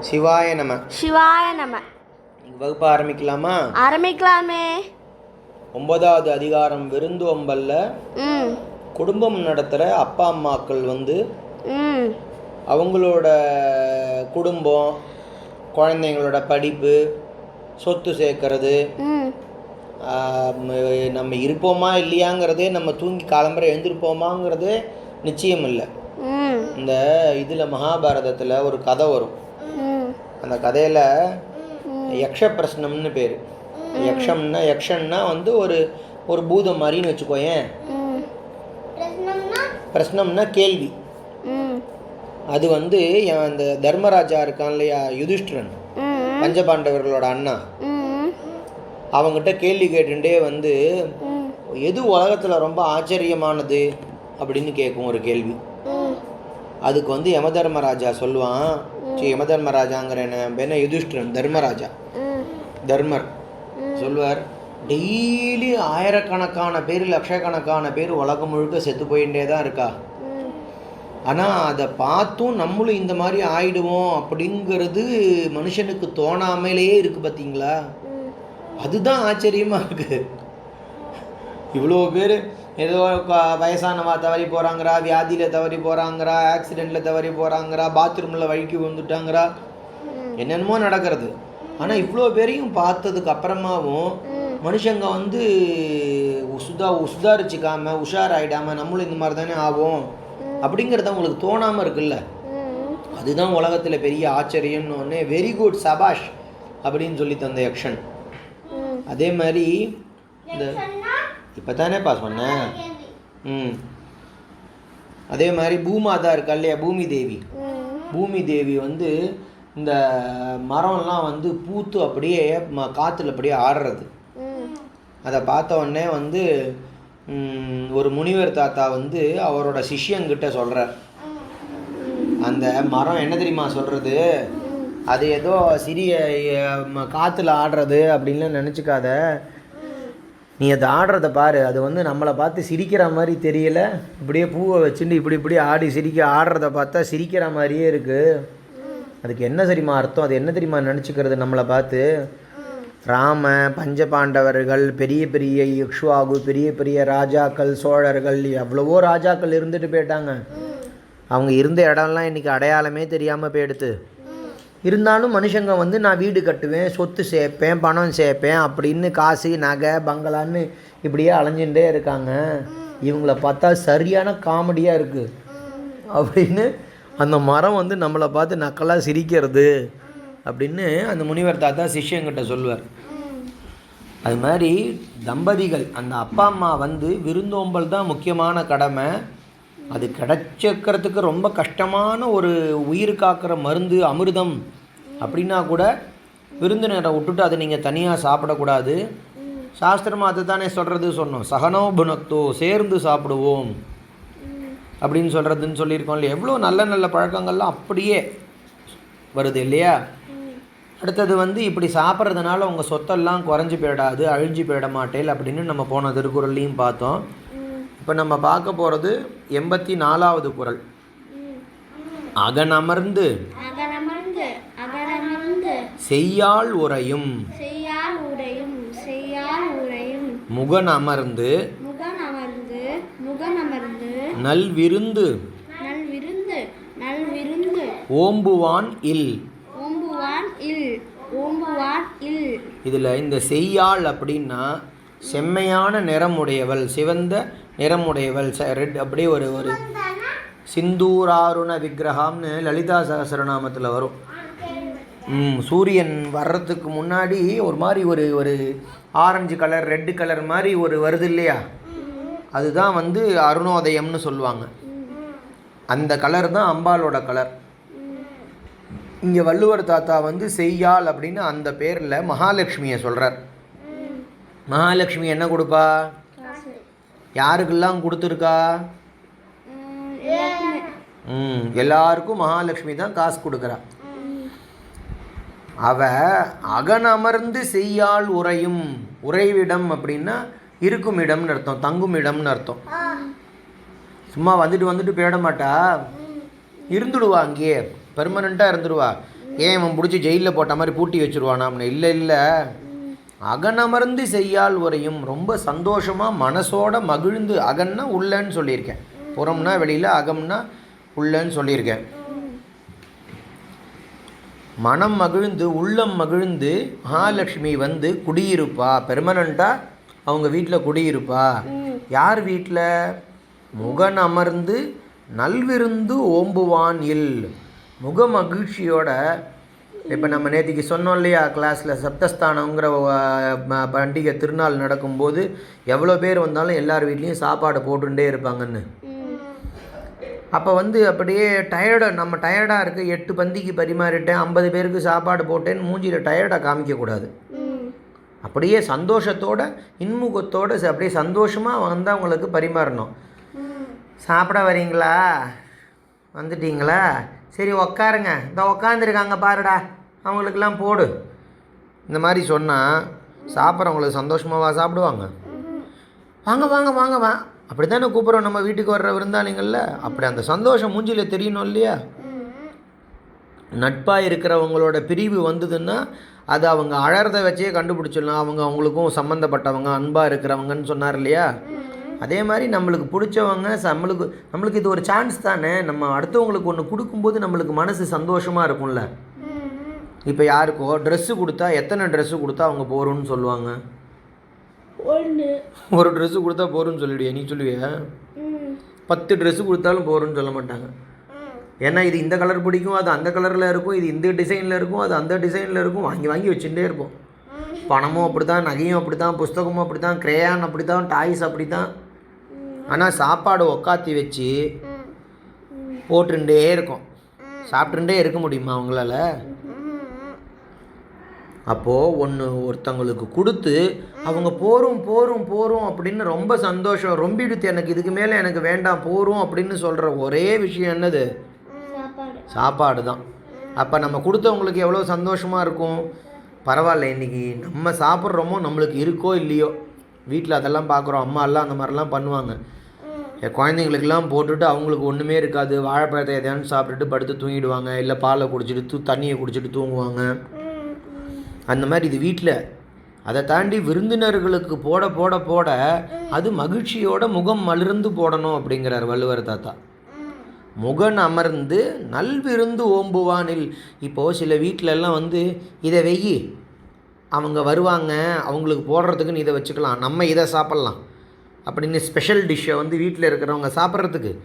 சிவாய நம. சிவாய நம. வகுப்பு ஆரம்பிக்கலாமா? ஆரம்பிக்கலாமே. ஒன்பதாவது அதிகாரம் விருந்தோம்பல்ல ம். குடும்பம் நடத்துகிற அப்பா அம்மாக்கள் வந்து அவங்களோட குடும்பம் குழந்தைங்களோட படிப்பு சொத்து சேர்க்கறது நம்ம இருப்போமா இல்லையாங்கிறதே நம்ம தூங்கி காலம்பரை எழுந்திருப்போமாங்கிறதே நிச்சயம் இல்லை. இந்த இதில் மகாபாரதத்தில் ஒரு கதை வரும். அந்த கதையில் யக்ஷ பிரஸ்னம்னு பேர். யக்ஷம்னா யக்ஷன்னா வந்து ஒரு ஒரு பூதம் மாதிரின்னு வச்சுக்கோயேன். பிரஸ்னம்னா கேள்வி. அது வந்து என் அந்த தர்மராஜா இருக்கான் இல்லையா யுதிஷ்டிரன் பஞ்சபாண்டவர்களோட அண்ணா. அவங்ககிட்ட கேள்வி கேட்டுட்டே வந்து எது உலகத்தில் ரொம்ப ஆச்சரியமானது? அப்படின்னு கேட்கும் ஒரு கேள்வி. அதுக்கு வந்து யமதர்மராஜா சொல்லுவான் சரி யமதர்மராஜாங்கிற என்ன? யுதிஷ்டிரன் தர்மராஜா. தர்மர். சொல்லுவார் டெய்லி ஆயிரக்கணக்கான பேர் லட்சக்கணக்கான பேர் உலகம் முழுக்க செத்து போயிட்டே தான் இருக்கா? ஆனால் அதை பார்த்தும் நம்மளும் இந்த மாதிரி ஆயிடுவோம் அப்படிங்கிறது மனுஷனுக்கு தோணாமலேயே இருக்குது பார்த்தீங்களா அதுதான் ஆச்சரியமாக இருக்குது இவ்வளோ பேர் ஏதோ வயசானவா தவறி போகிறாங்கிறா வியாதியில் தவறி போகிறாங்கிறா ஆக்சிடெண்ட்டில் தவறி போகிறாங்கிறா பாத்ரூமில் வழுக்கி வந்துட்டாங்கிறா என்னென்னமோ நடக்கிறது. ஆனால் இவ்வளோ பேரையும் பார்த்ததுக்கு அப்புறமாவும் மனுஷங்க வந்து சுதா சுதாரிச்சுக்காம உஷாராயிடாம நம்மளும் இந்த மாதிரி தானே ஆகும் அப்படிங்கிறது அவங்களுக்கு தோணாமல் இருக்குல்ல. அதுதான் உலகத்தில் பெரிய ஆச்சரியம்னு ஒன்று வெரி குட் சபாஷ் அப்படின்னு சொல்லி தந்த யக்ஷன். அதே மாதிரி இந்த இப்போ தானேப்பா சொன்னேன் ம். அதே மாதிரி பூமாதா இருக்கா இல்லையா? பூமி தேவி. பூமி தேவி வந்து இந்த மரம்லாம் வந்து பூத்து அப்படியே ம காற்றுல அப்படியே ஆடுறது. அதை பார்த்த உடனே வந்து ஒரு முனிவர் தாத்தா வந்து அவரோட சிஷ்யங்கிட்ட சொல்கிறார் அந்த மரம் என்ன தெரியுமா சொல்கிறது அது ஏதோ சிறிய காத்துல ஆடுறது அப்படின்லாம் நினச்சிக்காத. நீ அதை ஆடுறத பாரு. அது வந்து நம்மளை பார்த்து சிரிக்கிற மாதிரி தெரியல. இப்படியே பூவை வச்சுட்டு இப்படி இப்படி ஆடி சிரிக்க ஆடுறத பார்த்தா சிரிக்கிற மாதிரியே இருக்குது அதுக்கு என்ன தெரியுமா அர்த்தம்? அது என்ன தெரியுமா நினச்சிக்கிறது நம்மளை பார்த்து? ராம பஞ்சபாண்டவர்கள் பெரிய பெரிய யக்ஷுவாகு பெரிய பெரிய ராஜாக்கள் சோழர்கள் எவ்வளவோ ராஜாக்கள் இருந்துட்டு போயிட்டாங்க. அவங்க இருந்த இடம்லாம் இன்றைக்கி அடையாளமே தெரியாமல் போயிடுத்து. இருந்தாலும் மனுஷங்க வந்து நான் வீடு கட்டுவேன் சொத்து சேர்ப்பேன் பணம் சேர்ப்பேன் அப்படின்னு காசு நகை பங்களான்னு இப்படியே அலைஞ்சுட்டே இருக்காங்க. இவங்கள பார்த்தா சரியான காமெடியாக இருக்குது அப்படின்னு அந்த மரம் வந்து நம்மளை பார்த்து நக்கலாக சிரிக்கிறது அப்படின்னு அந்த முனிவர் தாத்தா சிஷ்யங்கிட்ட சொல்லுவார். அது மாதிரி தம்பதிகள் அந்த அப்பா அம்மா வந்து விருந்தோம்பல் தான் முக்கியமான கடமை. அது கிடச்சிக்கிறதுக்கு ரொம்ப கஷ்டமான ஒரு உயிர் காக்கிற மருந்து அமிர்தம் அப்படின்னா கூட விருந்தினரை விட்டுட்டு அதை நீங்கள் தனியாக சாப்பிடக்கூடாது. சாஸ்திரமாக அதை தானே சொல்கிறது சொன்னோம். சகனோ புனக்தோ சேர்ந்து சாப்பிடுவோம். அப்படின்னு சொல்கிறதுன்னு சொல்லியிருக்கோம் இல்லையா? எவ்வளோ நல்ல நல்ல பழக்கங்கள்லாம் அப்படியே வருது இல்லையா? அடுத்தது வந்து இப்படி சாப்பிட்றதுனால உங்கள் சொத்தெல்லாம் குறைஞ்சி போயிடாது அழிஞ்சு போயிட மாட்டேல் அப்படின்னு நம்ம போன திருக்குறள்லையும் பார்த்தோம். இப்போ நம்ம பார்க்க போகிறது எண்பத்தி நாலாவது குறள் அகனமர்ந்து செய்யால் உரையும் செய்யால் உரையும் முகனமர்ந்து நல்விருந்து ஓம்புவான் இல். ஓம்புவான் இல் ஓம்புவான் இல். இதில் இந்த செய்யாள் அப்படின்னா செம்மையான நிறமுடையவள் சிவந்த நிறமுடையவள் ச ரெட் அப்படியே ஒரு ஒரு சிந்தூராருண விக்கிரகம்னு லலிதா சகசரநாமத்தில் வரும். ம், சூரியன் வர்றதுக்கு முன்னாடி ஒரு மாதிரி ஒரு ஒரு ஆரஞ்சு கலர் ரெட்டு கலர் மாதிரி ஒரு வருது இல்லையா? அதுதான் வந்து அருணோதயம்னு சொல்லுவாங்க. அந்த கலர் தான் அம்பாலோட கலர். இங்கே வள்ளுவர் தாத்தா வந்து செய்யாள் அப்படின்னு அந்த பேரில் மகாலட்சுமியை சொல்கிறார் மகாலட்சுமி என்ன கொடுப்பா? யாருக்கெல்லாம் கொடுத்துருக்கா? ம் எல்லாருக்கும். மகாலட்சுமி தான் காசு கொடுக்குறா. அவ அகனமர்ந்து செய்யாள் உறையும் உறைவிடம் அப்படின்னா இருக்கும் இடம்னு அர்த்தம் தங்கும் இடம்னு அர்த்தம். சும்மா வந்துட்டு வந்துட்டு போயிட மாட்டா. இருந்துடுவா அங்கேயே பெர்மனண்ட்டாக இருந்துடுவா. ஏன் இவன் பிடிச்சி ஜெயிலில் போட்ட மாதிரி பூட்டி வச்சுருவானாம்னு இல்லை இல்லை. அகனமர்ந்து செய்யால் உரையும் ரொம்ப சந்தோஷமாக மனசோட மகிழ்ந்து அகன்னா உள்ளன்னு சொல்லியிருக்கேன். புறம்னா வெளியில் அகம்னா உள்ளன்னு சொல்லியிருக்கேன். மனம் மகிழ்ந்து உள்ளம் மகிழ்ந்து மகாலட்சுமி வந்து குடியிருப்பா. பெர்மனண்ட்டாக அவங்க வீட்டில் குடியிருப்பா. யார் வீட்டில் முகன் அமர்ந்து நல்விருந்து ஓம்புவான் இல். முக மகிழ்ச்சியோட இப்போ நம்ம நேற்றுக்கு சொன்னோம் இல்லையா கிளாஸில் சப்தஸ்தானங்கிற பண்டிகை திருநாள் நடக்கும்போது எவ்வளோ பேர் வந்தாலும் எல்லார் வீட்லேயும் சாப்பாடு போட்டுகிட்டே இருப்பாங்கன்னு. அப்போ வந்து அப்படியே டயர்டாக நம்ம டயர்டாக இருக்குது எட்டு பந்திக்கு பரிமாறிட்டேன் ஐம்பது பேருக்கு சாப்பாடு போட்டேன்னு மூஞ்சியில் டயர்டாக காமிக்கக்கூடாது. அப்படியே சந்தோஷத்தோட இன்முகத்தோடு ச- அப்படியே சந்தோஷமாக வந்தவங்களுக்கு பரிமாறணும். சாப்பிட வரீங்களா? வந்துட்டீங்களா? சரி உக்காருங்க. இந்த உக்காந்துருக்காங்க பாருடா. அவங்களுக்கெல்லாம் போடு. இந்த மாதிரி சொன்னால் சாப்பிட்றவங்களுக்கு சந்தோஷமாகவா சாப்பிடுவாங்க? வாங்க வாங்க வாங்க வா. அப்படி தானே கூப்பிட்றோம் நம்ம வீட்டுக்கு வர்ற விருந்தாளிங்கள்ல? அப்படி அந்த சந்தோஷம் மூஞ்சியில் தெரியணும் இல்லையா? நட்பாக இருக்கிறவங்களோட பிரிவு வந்ததுன்னா அது அவங்க அழறதை வச்சே கண்டுபிடிச்சிடலாம். அவங்க அவங்களுக்கும் சம்மந்தப்பட்டவங்க அன்பாக இருக்கிறவங்கன்னு சொன்னார் இல்லையா? அதே மாதிரி நம்மளுக்கு பிடிச்சவங்க நம்மளுக்கு நம்மளுக்கு இது ஒரு சான்ஸ் தானே. நம்ம அடுத்தவங்களுக்கு ஒன்று கொடுக்கும்போது நம்மளுக்கு மனசு சந்தோஷமாக இருக்கும்ல. இப்போ யாருக்கோ ட்ரெஸ்ஸு கொடுத்தா எத்தனை ட்ரெஸ்ஸு கொடுத்தா அவங்க போகிறோன்னு சொல்லுவாங்க? ஒரு ட்ரெஸ்ஸு கொடுத்தா போகிறோன்னு சொல்லிடுவியா? நீ சொல்லுவியா? பத்து ட்ரெஸ்ஸு கொடுத்தாலும் போகிறோன்னு சொல்ல மாட்டாங்க. ஏன்னா இது இந்த கலர் பிடிக்கும் அது அந்த கலரில் இருக்கும் இது இந்த டிசைனில் இருக்கும் அது அந்த டிசைனில் இருக்கும். வாங்கி வாங்கி வச்சுட்டே இருப்போம். பணமும் அப்படி தான் நகையும் அப்படி தான் புஸ்தகமும் அப்படி தான் கிரேயான் அப்படி தான் டாய்ஸ் அப்படி தான் ஆனால் சாப்பாடு உக்காத்தி வச்சு போட்டுட்டே இருக்கும். சாப்பிட்டுட்டே இருக்க முடியுமா அவங்களால? அப்போது ஒன்று ஒருத்தவங்களுக்கு கொடுத்து அவங்க போரும் போரும் போரும் அப்படின்னு ரொம்ப சந்தோஷம். ரொம்பிடுத்து எனக்கு இதுக்கு மேலே எனக்கு வேண்டாம் போரும் அப்படின்னு சொல்கிற ஒரே விஷயம் என்னது? சாப்பாடு. சாப்பாடு தான். அப்போ நம்ம கொடுத்தவங்களுக்கு எவ்வளோ சந்தோஷமாக இருக்கும்? பரவாயில்ல இன்றைக்கி நம்ம சாப்பிட்றோமோ நம்மளுக்கு இருக்கோ இல்லையோ? வீட்டில் அதெல்லாம் பார்க்குறோம் அம்மா எல்லாம் அந்த மாதிரிலாம் பண்ணுவாங்க. என் குழந்தைங்களுக்கெல்லாம் போட்டுட்டு அவங்களுக்கு ஒன்றுமே இருக்காது. வாழைப்பழத்தை எதையானு சாப்பிட்டுட்டு படுத்து தூங்கிடுவாங்க. இல்லை பாலை குடிச்சிட்டு தூ தண்ணியை குடிச்சிட்டு தூங்குவாங்க. அந்த மாதிரி இது வீட்டில் அதை தாண்டி விருந்தினர்களுக்கு போட போட போட அது மகிழ்ச்சியோட முகம் மலர்ந்து போடணும் அப்படிங்கிறார் வள்ளுவர் தாத்தா. முகன் அமர்ந்து நல்விருந்து ஓம்புவானில். இப்போது சில வீட்டிலெல்லாம் வந்து இதை வெயி அவங்க வருவாங்க அவங்களுக்கு போடுறதுக்குன்னு இதை வச்சுக்கலாம். நம்ம இதை சாப்பிட்லாம். அப்படின்னு ஸ்பெஷல் டிஷ்ஷை வந்து வீட்டில் இருக்கிறவங்க சாப்பிட்றதுக்கு.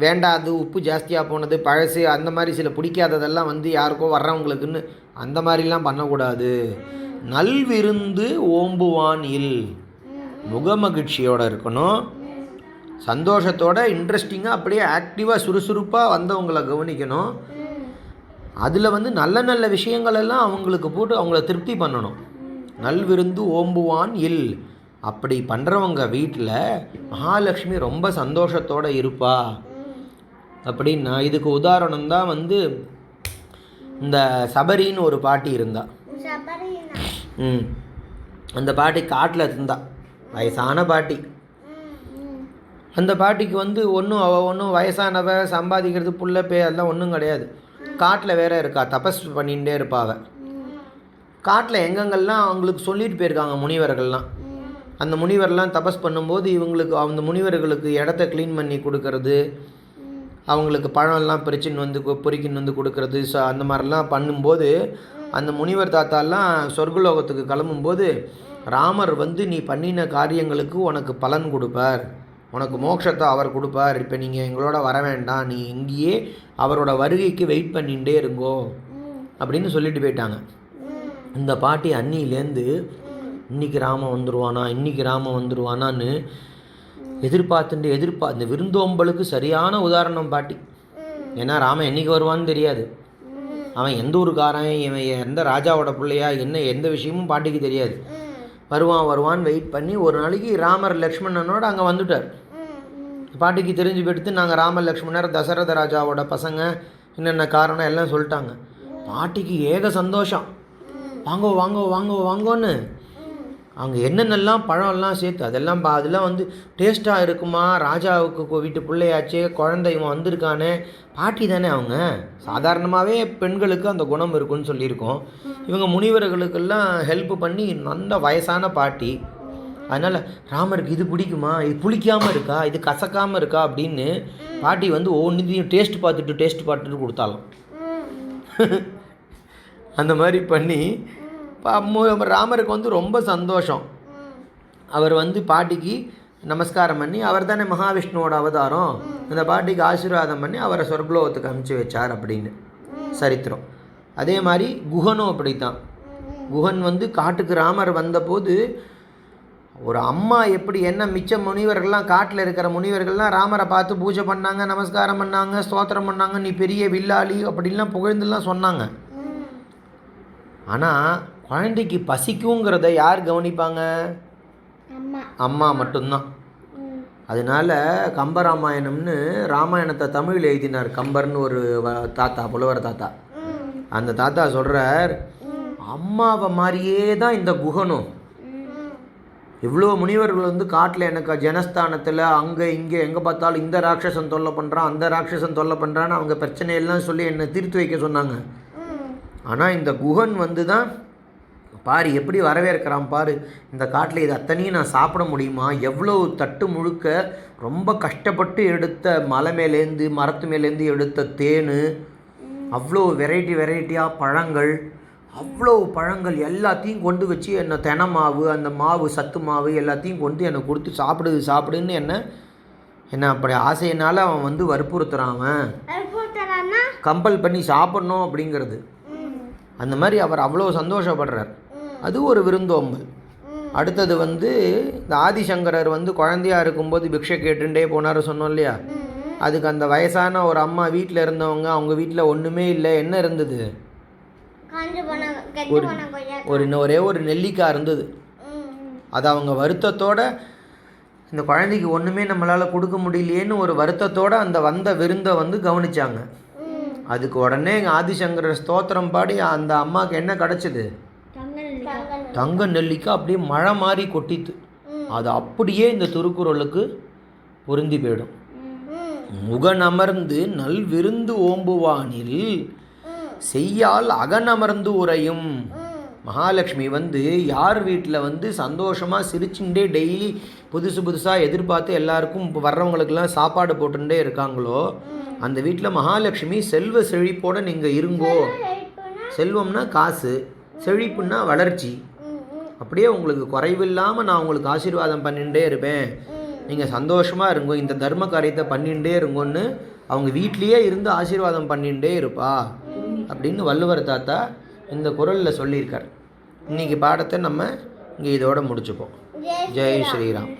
வேண்டாது உப்பு ஜாஸ்தியாக போனது பழசு அந்த மாதிரி சில பிடிக்காததெல்லாம் வந்து யாருக்கோ வர்றவங்களுக்குன்னு அந்த மாதிரிலாம் பண்ணக்கூடாது. நல்விருந்து ஓம்புவான் இல் முகமகிழ்ச்சியோட இருக்கணும். சந்தோஷத்தோட இன்ட்ரெஸ்டிங்காக அப்படியே ஆக்டிவாக சுறுசுறுப்பாக வந்தவங்களை கவனிக்கணும். அதில் வந்து நல்ல நல்ல விஷயங்களெல்லாம் அவங்களுக்கு போட்டு அவங்கள திருப்தி பண்ணணும். நல்விருந்து ஓம்புவான் இல் அப்படி பண்ணுறவங்க வீட்டில் மகாலட்சுமி ரொம்ப சந்தோஷத்தோட இருப்பா. அப்படின்னா இதுக்கு உதாரணம் தான் வந்து இந்த சபரின்னு ஒரு பாட்டி இருந்தா. ம். அந்த பாட்டி காட்டில் இருந்தா. வயசான பாட்டி. அந்த பாட்டிக்கு வந்து ஒன்றும் அவள் ஒன்றும் வயசானவ சம்பாதிக்கிறது புள்ள பே அதெல்லாம் ஒன்றும் கிடையாது. காட்டில் வேற இருக்கா. தபஸ் பண்ணிகிட்டே இருப்பா அவ. காட்டில் எங்கெங்கெல்லாம் அவங்களுக்கு சொல்லிட்டு போயிருக்காங்க முனிவர்கள்லாம். அந்த முனிவர்லாம் தபஸ் பண்ணும்போது இவங்களுக்கு அந்த முனிவர்களுக்கு இடத்த க்ளீன் பண்ணி கொடுக்கறது அவங்களுக்கு பழம்லாம் பறிச்சுன்னு வந்து பொறிக்கின்னு வந்து கொடுக்கறது ஸோ அந்த மாதிரிலாம் பண்ணும்போது அந்த முனிவர் தாத்தாலாம் சொர்க்கலோகத்துக்கு கிளம்பும்போது ராமர் வந்து நீ பண்ணின காரியங்களுக்கு உனக்கு பலன் கொடுப்பார். உனக்கு மோட்சத்தை அவர் கொடுப்பார். இப்போ நீங்கள் எங்களோட வர வேண்டாம். நீ இங்கேயே அவரோட வருகைக்கு வெயிட் பண்ணிகிட்டே இருங்கோ. அப்படின்னு சொல்லிட்டு போயிட்டாங்க. இந்த பாட்டி அன்னியிலேருந்து இன்னைக்கு ராமன் வந்துடுவானா இன்னைக்கு ராமன் வந்துடுவானான்னு எதிர்பார்த்துட்டு எதிர்பா இந்த விருந்தோம்பலுக்கு சரியான உதாரணம் பாட்டி. ஏன்னா ராமன் என்னைக்கு வருவான்னு தெரியாது. அவன் எந்த ஊருக்காரன் இவன் எந்த ராஜாவோட பிள்ளையா என்ன எந்த விஷயமும் பாட்டிக்கு தெரியாது. வருவான் வருவான்னு வெயிட் பண்ணி ஒரு நாளைக்கு ராமர் லக்ஷ்மணனோட அங்கே வந்துட்டார். பாட்டிக்கு தெரிஞ்சு போயிடுத்து நாங்கள் ராமர் லக்ஷ்மணர் தசரத ராஜாவோட பசங்க என்னென்ன காரணம் எல்லாம் சொல்லிட்டாங்க. பாட்டிக்கு ஏக சந்தோஷம். வாங்கோ வாங்கோ வாங்கோ வாங்கோன்னு அவங்க என்னென்னலாம் பழம்லாம் சேர்த்து அதெல்லாம் பா அதெல்லாம் வந்து டேஸ்ட்டாக இருக்குமா? ராஜாவுக்கு வீட்டு பிள்ளையாச்சே குழந்தை இவன் வந்திருக்கானே. பாட்டி தானே அவங்க. சாதாரணமாகவே பெண்களுக்கு அந்த குணம் இருக்குன்னு சொல்லியிருக்கோம். இவங்க முனிவர்களுக்கெல்லாம் ஹெல்ப் பண்ணி நல்ல வயசான பாட்டி. அதனால் ராமருக்கு இது பிடிக்குமா? இது புளிக்காமல் இருக்கா? இது கசக்காமல் இருக்கா? அப்படின்னு பாட்டி வந்து ஒவ்வொன்றையும் டேஸ்ட் பார்த்துட்டு டேஸ்ட் பார்த்துட்டு கொடுத்தாலும். அந்த மாதிரி பண்ணி ராமருக்கு வந்து ரொம்ப சந்தோஷம். அவர் வந்து பாட்டிக்கு நமஸ்காரம் பண்ணி அவர் தானே மகாவிஷ்ணுவோட அவதாரம். அந்த பாட்டிக்கு ஆசீர்வாதம் பண்ணி அவரை சொர்க்கலோகத்துக்கு அனுப்பிச்சு வச்சார் அப்படின்னு. சரித்திரம். அதே மாதிரி குஹனும் அப்படித்தான். குஹன் வந்து காட்டுக்கு ராமர் வந்தபோது ஒரு அம்மா எப்படி என்ன மிச்ச முனிவர்கள்லாம் காட்டில் இருக்கிற முனிவர்கள்லாம் ராமரை பார்த்து பூஜை பண்ணாங்க நமஸ்காரம் பண்ணாங்க ஸ்தோத்திரம் பண்ணாங்க நீ பெரிய வில்லாளி அப்படின்லாம் புகழ்ந்துலாம் சொன்னாங்க. ஆனால் குழந்தைக்கு பசிக்குங்கிறத யார் கவனிப்பாங்க? அம்மா. மட்டும்தான். அதனால கம்பராமாயணம்னு ராமாயணத்தை தமிழில் எழுதினார் கம்பர்னு ஒரு தாத்தா புலவர் தாத்தா. அந்த தாத்தா சொல்கிறார் அம்மாவை மாதிரியே தான் இந்த குகனும். இவ்வளோ முனிவர்கள் வந்து காட்டில் எனக்கு ஜனஸ்தானத்தில் அங்கே இங்கே எங்கே பார்த்தாலும் இந்த ராட்சசன் தொல்லை பண்ணுறான் அந்த ராட்சசன் தொல்லை பண்ணுறான்னு அவங்க பிரச்சனையெல்லாம் சொல்லி என்னை தீர்த்து வைக்க சொன்னாங்க. ஆனால் இந்த குகன் வந்து தான் பாரு எப்படி வரவேற்கிறான் பாரு. இந்த காட்டில் இது அத்தனையும் நான் சாப்பிட முடியுமா? எவ்வளோ தட்டு முழுக்க ரொம்ப கஷ்டப்பட்டு எடுத்த மலை மேலேருந்து மரத்து மேலேருந்து எடுத்த தேன் அவ்வளோ வெரைட்டி வெரைட்டியாக பழங்கள் அவ்வளோ பழங்கள் எல்லாத்தையும் கொண்டு வச்சு என்னை தென மாவு அந்த மாவு சத்து மாவு எல்லாத்தையும் கொண்டு என்னை கொடுத்து சாப்பிடு சாப்பிடுன்னு என்ன என்ன அப்படி ஆசையினால அவன் வந்து வற்புறுத்துறான் அவன். கம்பல் பண்ணி சாப்பிட்ணும் அப்படிங்கிறது. அந்த மாதிரி அவர் அவ்வளோ சந்தோஷப்படுறார். அது ஒரு விருந்தோம்பல். ம். அடுத்தது வந்து இந்த ஆதிசங்கரர் வந்து குழந்தையா இருக்கும்போது பிக்ஷை கேட்டுட்டே போனார் சொன்னோம் இல்லையா? அதுக்கு அந்த வயசான ஒரு அம்மா வீட்டில் இருந்தவங்க அவங்க வீட்டில் ஒன்றுமே இல்லை. என்ன இருந்தது? ஒரு இன்னும் ஒரே ஒரு நெல்லிக்காய் இருந்தது. அது அவங்க வருத்தத்தோட இந்த குழந்தைக்கு ஒன்றுமே நம்மளால் கொடுக்க முடியலையேன்னு ஒரு வருத்தத்தோட அந்த வந்த விருந்தை வந்து கவனிச்சாங்க. ம். அதுக்கு உடனே ஆதிசங்கரர் ஸ்தோத்திரம் பாடி அந்த அம்மாவுக்கு என்ன கிடச்சிது? தங்க நெல்லிக்காய் அப்படியே மழை மாதிரி கொட்டித்து. அது அப்படியே இந்த திருக்குறளுக்கு பொருந்தி போயிடும். ம் முகனமர்ந்து நல் விருந்து ஓம்புவானில் செய்யால் அகனமர்ந்து உரையும் மகாலட்சுமி வந்து யார் வீட்டில் வந்து சந்தோஷமாக சிரிச்சுட்டே டெய்லி புதுசு புதுசாக எதிர்பார்த்து எல்லாருக்கும் இப்ப வர்றவங்களுக்கெல்லாம் சாப்பாடு போட்டுட்டே இருக்காங்களோ அந்த வீட்டில் மகாலட்சுமி செல்வ செழிப்போட நீங்கள் இருங்கோ. செல்வம்னா காசு செழிப்புன்னா வளர்ச்சி. அப்படியே உங்களுக்கு குறைவில்லாமல் நான் உங்களுக்கு ஆசீர்வாதம் பண்ணிகிட்டே இருப்பேன். நீங்கள் சந்தோஷமாக இருங்கோ இந்த தர்ம காரியத்தை பண்ணிகிட்டே இருங்கோன்னு அவங்க வீட்லேயே இருந்து ஆசீர்வாதம் பண்ணிகிட்டே இருப்பா. அப்படின்னு வள்ளுவர் தாத்தா இந்த குரலில் சொல்லியிருக்கார். இன்னைக்கு பாடத்தை நம்ம இங்கே இதோட முடிச்சுப்போம். ஜெய் ஸ்ரீராம்.